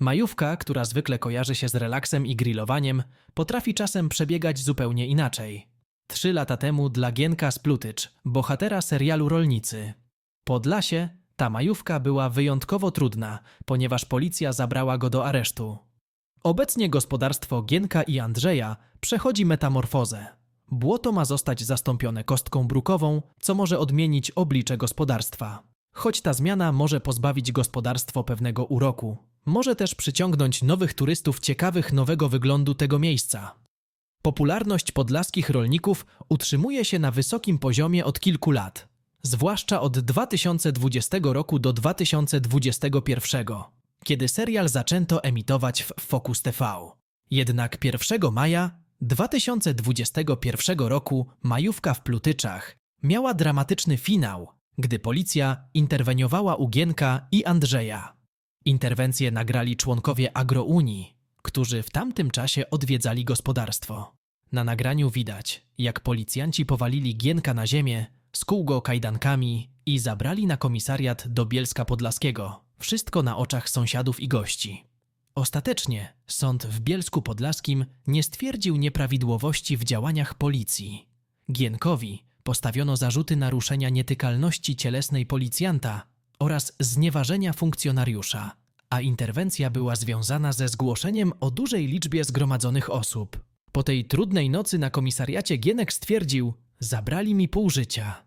Majówka, która zwykle kojarzy się z relaksem i grillowaniem, potrafi czasem przebiegać zupełnie inaczej. Trzy lata temu dla Gienka Splutycz, bohatera serialu Rolnicy. Podlasie ta majówka była wyjątkowo trudna, ponieważ policja zabrała go do aresztu. Obecnie gospodarstwo Gienka i Andrzeja przechodzi metamorfozę. Błoto ma zostać zastąpione kostką brukową, co może odmienić oblicze gospodarstwa. Choć ta zmiana może pozbawić gospodarstwo pewnego uroku, może też przyciągnąć nowych turystów ciekawych nowego wyglądu tego miejsca. Popularność podlaskich rolników utrzymuje się na wysokim poziomie od kilku lat, zwłaszcza od 2020 roku do 2021, kiedy serial zaczęto emitować w Focus TV. Jednak 1 maja 2021 roku majówka w Plutyczach miała dramatyczny finał, gdy policja interweniowała u Gienka i Andrzeja. Interwencję nagrali członkowie Agrounii, którzy w tamtym czasie odwiedzali gospodarstwo. Na nagraniu widać, jak policjanci powalili Gienka na ziemię, skuł go kajdankami i zabrali na komisariat do Bielska Podlaskiego. Wszystko na oczach sąsiadów i gości. Ostatecznie sąd w Bielsku Podlaskim nie stwierdził nieprawidłowości w działaniach policji. Gienkowi postawiono zarzuty naruszenia nietykalności cielesnej policjanta oraz znieważenia funkcjonariusza, a interwencja była związana ze zgłoszeniem o dużej liczbie zgromadzonych osób. Po tej trudnej nocy na komisariacie Gienek stwierdził: Zabrali mi pół życia.